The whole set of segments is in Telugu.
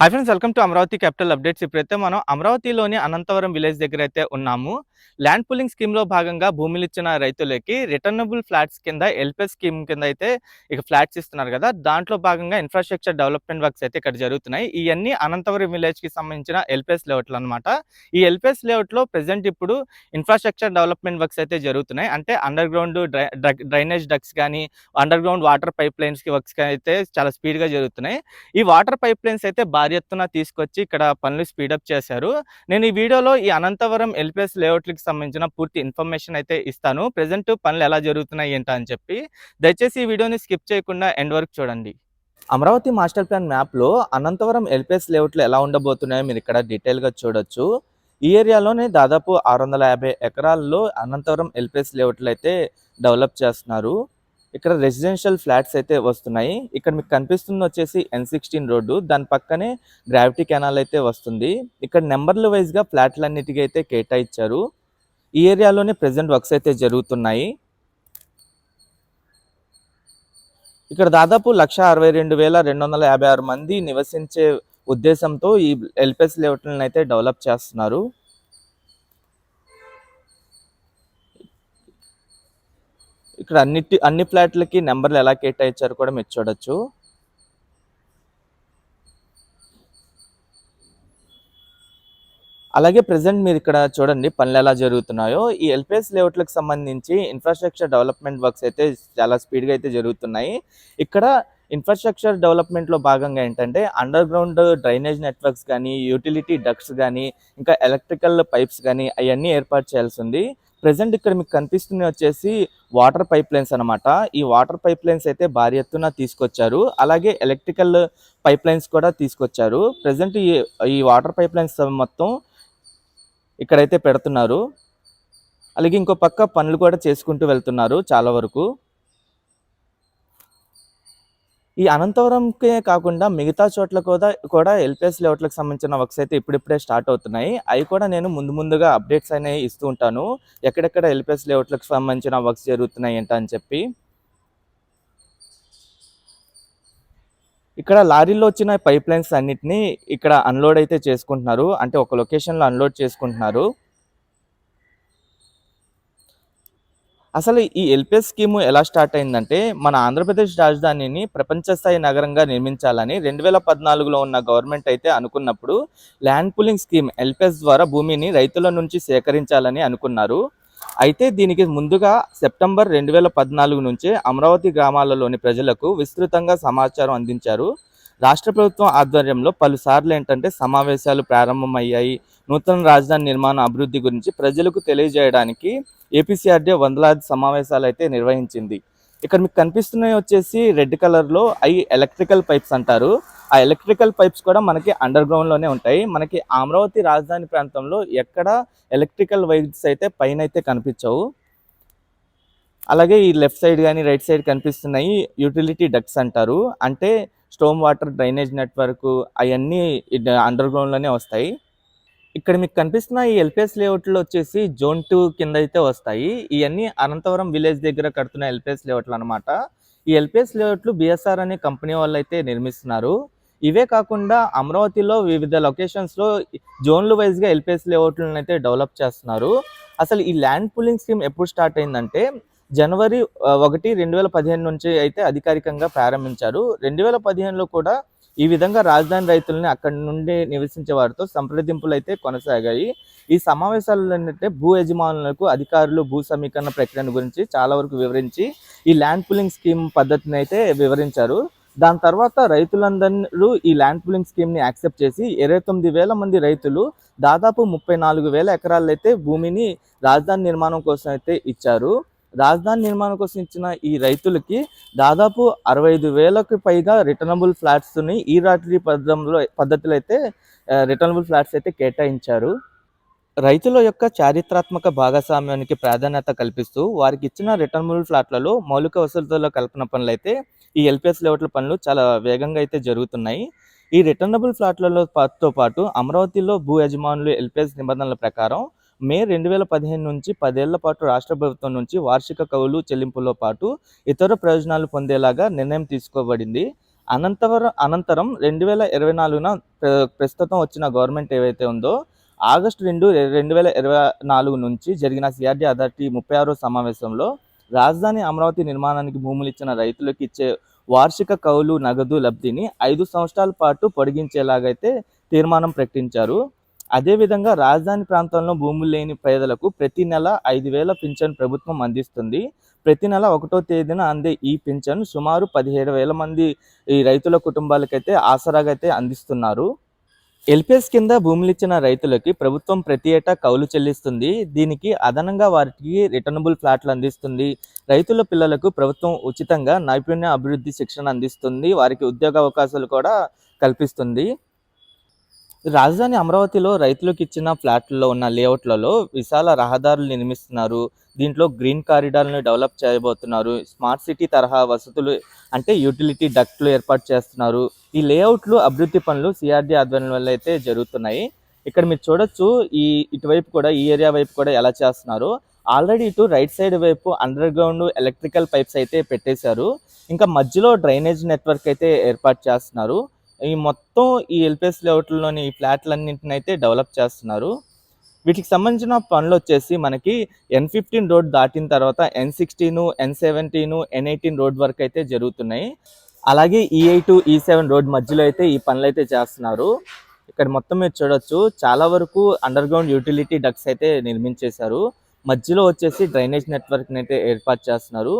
Hi friends welcome to Amaravati capital updates. ఇప్పుడైతే మనం అమరావతిలోని అనంతవరం విలేజ్ దగ్గర అయితే ఉన్నాము. ల్యాండ్ పూలింగ్ స్కీమ్‌లో భాగంగా భూములు ఇచ్చిన రైతులకి రిటర్నబుల్ ఫ్లాట్స్ కింద ఎల్‌పిఎస్ స్కీమ్ కింద అయితే ఇక ఫ్లాట్స్ ఇస్తున్నారు కదా! దాంట్లో భాగంగా ఇన్‌ఫ్రాస్ట్రక్చర్ డెవలప్‌మెంట్ వర్క్స్ అయితే ఇక్కడ జరుగుతున్నాయి. ఇవన్నీ అనంతవరం విలేజ్‌కి సంబంధించిన ఎల్‌పిఎస్ లేఅవుట్లు అన్నమాట. ఈ ఎల్‌పిఎస్ లేఅవుట్‌లో ప్రజెంట్ ఇప్పుడు ఇన్‌ఫ్రాస్ట్రక్చర్ డెవలప్‌మెంట్ వర్క్స్ అయితే జరుగుతున్నాయి. అంటే అండర్ గ్రౌండ్ డ్రైనేజ్ డక్స్ కానీ అండర్ గ్రౌండ్ వాటర్ పైప్ లైన్స్‌కి వర్క్స్ అయితే చాలా స్పీడ్‌గా జరుగుతున్నాయి. ఈ వాటర్ పైప్ లైన్స్ అయితే భారీ ఎత్తున తీసుకొచ్చి ఇక్కడ పనులు స్పీడప్ చేశారు. నేను ఈ వీడియోలో ఈ అనంతవరం ఎల్‌పిఎస్ లేఅవుట్లకు సంబంధించిన పూర్తి ఇన్ఫర్మేషన్ అయితే ఇస్తాను. ప్రెజెంట్ పనులు ఎలా జరుగుతున్నాయి ఏంటా అని చెప్పి. దయచేసి ఈ వీడియోని స్కిప్ చేయకుండా ఎండ్ వరకు చూడండి. అమరావతి మాస్టర్ ప్లాన్ మ్యాప్‌లో అనంతవరం ఎల్‌పిఎస్ లేఅవుట్లు ఎలా ఉండబోతున్నాయో మీరు ఇక్కడ డీటెయిల్‌గా చూడొచ్చు. ఈ ఏరియాలోనే దాదాపు 650 ఎకరాల్లో అనంతవరం ఎల్‌పిఎస్ లేఅవుట్లు అయితే డెవలప్ చేస్తున్నారు. ఇక్కడ రెసిడెన్షియల్ ఫ్లాట్స్ అయితే వస్తున్నాయి. ఇక్కడ మీకు కనిపిస్తుంది వచ్చేసి ఎన్16 రోడ్డు. దాని పక్కనే గ్రావిటీ కెనాల్ అయితే వస్తుంది. ఇక్కడ నెంబర్లు వైస్‌గా ఫ్లాట్లన్నిటికీ అయితే కేటాయించారు. ఈ ఏరియాలోనే ప్రజెంట్ వర్క్స్ అయితే జరుగుతున్నాయి. ఇక్కడ దాదాపు 1,62,256 మంది నివసించే ఉద్దేశంతో ఈ ఎల్‌పిఎస్ లేఅవుట్‌లను అయితే డెవలప్ చేస్తున్నారు. ఇక్కడ అన్నిటి అన్ని ఫ్లాట్‌లకి నెంబర్లు ఎలా కేటాయించారు కూడా మీరు చూడొచ్చు. అలాగే ప్రజెంట్ మీరు ఇక్కడ చూడండి పనులు ఎలా జరుగుతున్నాయో. ఈ ఎల్‌పిఎస్ లేఅవుట్‌లకు సంబంధించి ఇన్‌ఫ్రాస్ట్రక్చర్ డెవలప్‌మెంట్ వర్క్స్ అయితే చాలా స్పీడ్‌గా అయితే జరుగుతున్నాయి. ఇక్కడ ఇన్‌ఫ్రాస్ట్రక్చర్ డెవలప్‌మెంట్‌లో భాగంగా ఏంటంటే అండర్ గ్రౌండ్ డ్రైనేజ్ నెట్వర్క్స్ కానీ యుటిలిటీ డక్ట్స్ కానీ ఇంకా ఎలక్ట్రికల్ పైప్స్ కానీ అవన్నీ ఏర్పాటు చేయాల్సి ఉంది. ప్రజెంట్ ఇక్కడ మీకు కనిపిస్తుంది వచ్చేసి వాటర్ పైప్ లైన్స్ అన్నమాట. ఈ వాటర్ పైప్ లైన్స్ అయితే భారీ ఎత్తున తీసుకొచ్చారు. అలాగే ఎలక్ట్రికల్ పైప్ లైన్స్ కూడా తీసుకొచ్చారు. ప్రజెంట్ ఈ ఈ వాటర్ పైప్ లైన్స్ మొత్తం ఇక్కడైతే పెడుతున్నారు. అలాగే ఇంకో పక్క పనులు కూడా చేసుకుంటూ వెళ్తున్నారు చాలా వరకు. ఈ అనంతవరంకే కాకుండా మిగతా చోట్ల కూడా కూడా ఎల్‌పిఎస్ లేఅవుట్‌లకు సంబంధించిన వర్క్స్ అయితే ఇప్పుడిప్పుడే స్టార్ట్ అవుతున్నాయి. అవి కూడా నేను ముందు ముందుగా అప్డేట్స్ అనేవి ఇస్తూ ఉంటాను. ఎక్కడెక్కడ ఎల్‌పిఎస్ లేఅవుట్‌లకు సంబంధించిన వర్క్స్ జరుగుతున్నాయి ఏంటని అని చెప్పి. ఇక్కడ లారీలో వచ్చిన పైప్ లైన్స్ అన్నిటిని ఇక్కడ అన్‌లోడ్ అయితే చేసుకుంటున్నారు. అంటే ఒక లొకేషన్‌లో అన్‌లోడ్ చేసుకుంటున్నారు. అసలు ఈ ఎల్‌పిఎస్ స్కీమ్ ఎలా స్టార్ట్ అయిందంటే మన ఆంధ్రప్రదేశ్ రాజధానిని ప్రపంచ స్థాయి నగరంగా నిర్మించాలని 2014లో ఉన్న గవర్నమెంట్ అయితే అనుకున్నప్పుడు ల్యాండ్ పూలింగ్ స్కీమ్ ఎల్‌పిఎస్ ద్వారా భూమిని రైతుల నుంచి సేకరించాలని అనుకున్నారు. అయితే దీనికి ముందుగా సెప్టెంబర్ 2014 నుంచే అమరావతి గ్రామాలలోని ప్రజలకు విస్తృతంగా సమాచారం అందించారు. రాష్ట్ర ప్రభుత్వం ఆధ్వర్యంలో పలుసార్లు ఏంటంటే సమావేశాలు ప్రారంభమయ్యాయి. నూతన రాజధాని నిర్మాణ అభివృద్ధి గురించి ప్రజలకు తెలియజేయడానికి ఏపీసీఆర్డీ వందలాది సమావేశాలు అయితే నిర్వహించింది. ఇక్కడ మీకు కనిపిస్తున్నాయి వచ్చేసి రెడ్ కలర్‌లో అవి ఎలక్ట్రికల్ పైప్స్ అంటారు. ఆ ఎలక్ట్రికల్ పైప్స్ కూడా మనకి అండర్ గ్రౌండ్‌లోనే ఉంటాయి. మనకి అమరావతి రాజధాని ప్రాంతంలో ఎక్కడ ఎలక్ట్రికల్ వైర్స్ అయితే పైన అయితే కనిపించవు. అలాగే ఈ లెఫ్ట్ సైడ్ కానీ రైట్ సైడ్ కనిపిస్తున్నాయి యుటిలిటీ డక్స్ అంటారు. అంటే స్టోమ్ వాటర్ డ్రైనేజ్ నెట్వర్క్ అవన్నీ అండర్ గ్రౌండ్‌లోనే వస్తాయి. ఇక్కడ మీకు కనిపిస్తున్న ఈ ఎల్‌పిఎస్ లేఅవుట్‌లో వచ్చేసి జోన్ టూ కింద అయితే వస్తాయి. ఇవన్నీ అనంతవరం విలేజ్ దగ్గర కడుతున్న ఎల్‌పిఎస్ లేఅవుట్లు అనమాట ఈ ఎల్‌పిఎస్ లేఅవుట్లు బీఎస్ఆర్ అనే కంపెనీ వాళ్ళు అయితే నిర్మిస్తున్నారు. ఇవే కాకుండా అమరావతిలో వివిధ లొకేషన్స్‌లో జోన్‌లు వైస్‌గా ఎల్‌పిఎస్ లేఅవుట్‌లను అయితే డెవలప్ చేస్తున్నారు. అసలు ఈ ల్యాండ్ పూలింగ్ స్కీమ్ ఎప్పుడు స్టార్ట్ అయిందంటే జనవరి ఒకటి రెండు వేల పదిహేను నుంచి అయితే అధికారికంగా ప్రారంభించారు. 2015లో కూడా ఈ విధంగా రాజధాని రైతులని అక్కడి నుండి నివసించే వారితో సంప్రదింపులు అయితే కొనసాగాయి. ఈ సమావేశాలు ఏంటంటే భూ యజమానులకు అధికారులు భూ సమీకరణ ప్రక్రియను గురించి చాలా వరకు వివరించి ఈ ల్యాండ్ పులింగ్ స్కీమ్ పద్ధతిని అయితే వివరించారు. దాని తర్వాత రైతులందరూ ఈ ల్యాండ్ పులింగ్ స్కీమ్‌ని యాక్సెప్ట్ చేసి 29,000 మంది రైతులు దాదాపు 34,000 ఎకరాలైతే భూమిని రాజధాని నిర్మాణం కోసం అయితే ఇచ్చారు. రాజధాని నిర్మాణం కోసం ఇచ్చిన ఈ రైతులకి దాదాపు 65,000కి పైగా రిటర్నబుల్ ఫ్లాట్స్‌ని ఈ రాత్రి పద్ధతిలో పద్ధతిలో అయితే రిటర్నబుల్ ఫ్లాట్స్ అయితే కేటాయించారు. రైతుల యొక్క చారిత్రాత్మక భాగస్వామ్యానికి ప్రాధాన్యత కల్పిస్తూ వారికి ఇచ్చిన రిటర్నబుల్ ఫ్లాట్‌లలో మౌలిక వసతుల కల్పన పనులైతే ఈ ఎల్‌పిఎస్ లేఅవుట్ల పనులు చాలా వేగంగా అయితే జరుగుతున్నాయి. ఈ రిటర్నబుల్ ఫ్లాట్‌లలో పాతో పాటు అమరావతిలో భూ యజమానులు ఎల్‌పిఎస్ నిబంధనల ప్రకారం మే రెండు వేల పదిహేను నుంచి పదేళ్ళ పాటు రాష్ట్ర ప్రభుత్వం నుంచి వార్షిక కౌలు చెల్లింపులో పాటు ఇతర ప్రయోజనాలు పొందేలాగా నిర్ణయం తీసుకోబడింది. అనంతవరం అనంతరం రెండు వేల ఇరవై నాలుగున ప్ర- ప్రస్తుతం వచ్చిన గవర్నమెంట్ ఏవైతే ఉందో ఆగస్టు రెండు రెండు వేల ఇరవై నాలుగు నుంచి జరిగిన సిఆర్డీ అథారిటీ ముప్పై ఆరో సమావేశంలో రాజధాని అమరావతి నిర్మాణానికి భూములు ఇచ్చిన రైతులకు ఇచ్చే వార్షిక కౌలు నగదు లబ్ధిని ఐదు సంవత్సరాల పాటు పొడిగించేలాగైతే తీర్మానం ప్రకటించారు. అదేవిధంగా రాజధాని ప్రాంతంలో భూములు లేని పేదలకు ప్రతి నెల ఐదు వేల పింఛన్ ప్రభుత్వం అందిస్తుంది. ప్రతి నెల ఒకటో తేదీన అందే ఈ పింఛన్ సుమారు పదిహేడు వేల మంది ఈ రైతుల కుటుంబాలకైతే ఆసరాగా అయితే అందిస్తున్నారు. ఎల్పిఎస్ కింద భూములు ఇచ్చిన రైతులకి ప్రభుత్వం ప్రతి ఏటా కౌలు చెల్లిస్తుంది. దీనికి అదనంగా వారికి రిటర్నబుల్ ఫ్లాట్లు అందిస్తుంది. రైతుల పిల్లలకు ప్రభుత్వం ఉచితంగా నైపుణ్య అభివృద్ధి శిక్షణ అందిస్తుంది. వారికి ఉద్యోగ అవకాశాలు కూడా కల్పిస్తుంది. రాజధాని అమరావతిలో రైతులకు ఇచ్చిన ఫ్లాట్లలో ఉన్న లేఅవుట్లలో విశాల రహదారులు నిర్మిస్తున్నారు. దీంట్లో గ్రీన్ కారిడార్లను డెవలప్ చేయబోతున్నారు. స్మార్ట్ సిటీ తరహా వసతులు అంటే యూటిలిటీ డక్ట్లు ఏర్పాటు చేస్తున్నారు. ఈ లేఅవుట్లు అభివృద్ధి పనులు సిఆర్డీ ఆధ్వర్యం వల్ల అయితే జరుగుతున్నాయి. ఇక్కడ మీరు చూడొచ్చు ఈ ఇటువైపు కూడా ఈ ఏరియా వైపు కూడా ఎలా చేస్తున్నారు. ఆల్రెడీ ఇటు రైట్ సైడ్ వైపు అండర్ గ్రౌండ్ ఎలక్ట్రికల్ పైప్స్ అయితే పెట్టేశారు. ఇంకా మధ్యలో డ్రైనేజ్ నెట్వర్క్ అయితే ఏర్పాటు చేస్తున్నారు. ఈ మొత్తం ఈ ఎల్పిఎస్ లేఅవుట్లోని ఈ ఫ్లాట్లన్నింటిని అయితే డెవలప్ చేస్తున్నారు. వీటికి సంబంధించిన పనులు వచ్చేసి మనకి ఎన్ ఫిఫ్టీన్ రోడ్ దాటిన తర్వాత N sixteen N seventeen N eighteen road వరకు అయితే జరుగుతున్నాయి. అలాగే ఈ ఎయిట్ ఈ సెవెన్ రోడ్ మధ్యలో అయితే ఈ పనులు అయితే చేస్తున్నారు. ఇక్కడ మొత్తం మీరు చూడొచ్చు చాలా వరకు అండర్ గ్రౌండ్ యూటిలిటీ డక్స్ అయితే నిర్మించేశారు. మధ్యలో వచ్చేసి డ్రైనేజ్ నెట్వర్క్ అయితే ఏర్పాటు చేస్తున్నారు.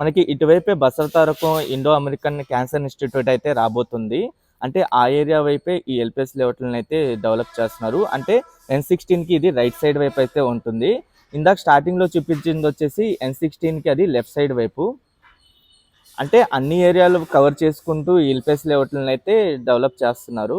మనకి ఇటువైపే Basavatarakam Indo American cancer institute అయితే రాబోతుంది. అంటే ఆ ఏరియా వైపే ఈ ఎల్పిఎస్ లేఅవుట్లను అయితే డెవలప్ చేస్తున్నారు. అంటే ఎన్ సిక్స్టీన్కి ఇది రైట్ సైడ్ వైపు అయితే ఉంటుంది. ఇందాక స్టార్టింగ్లో చూపించింది వచ్చేసి ఎన్ సిక్స్టీన్కి అది లెఫ్ట్ సైడ్ వైపు. అంటే అన్ని ఏరియాలు కవర్ చేసుకుంటూ ఈ ఎల్పిఎస్ లేఅవుట్లను అయితే డెవలప్ చేస్తున్నారు.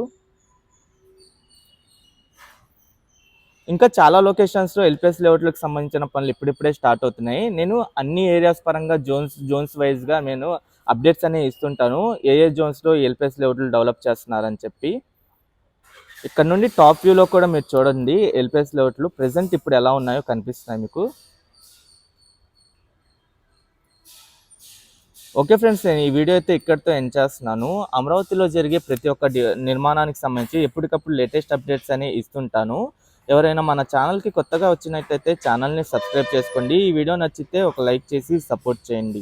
ఇంకా చాలా లొకేషన్స్లో ఎల్పిఎస్ లేఅవుట్లకు సంబంధించిన పనులు ఇప్పుడిప్పుడే స్టార్ట్ అవుతున్నాయి. నేను అన్ని ఏరియాస్ పరంగా జోన్స్ జోన్స్ వైజ్గా నేను అప్డేట్స్ అనేవి ఇస్తుంటాను. ఏ ఏ జోన్స్లో ఎల్పిఎస్ లేఅవుట్లు డెవలప్ చేస్తున్నారని చెప్పి. ఇక్కడ నుండి టాప్ వ్యూలో కూడా మీరు చూడండి ఎల్పిఎస్ లేఅవుట్లు ప్రజెంట్ ఇప్పుడు ఎలా ఉన్నాయో కనిపిస్తున్నాయి మీకు. ఓకే ఫ్రెండ్స్ నేను ఈ వీడియో అయితే ఇక్కడితో ఎండ్ చేస్తున్నాను. అమరావతిలో జరిగే ప్రతి ఒక్క డి- నిర్మాణానికి సంబంధించి ఎప్పటికప్పుడు లేటెస్ట్ అప్డేట్స్ అనేవి ఇస్తుంటాను. ఎవరైనా మన ఛానల్కి కొత్తగా వచ్చినట్టయితే ఛానల్ని సబ్స్క్రైబ్ చేసుకోండి. ఈ వీడియో నచ్చితే ఒక లైక్ చేసి సపోర్ట్ చేయండి.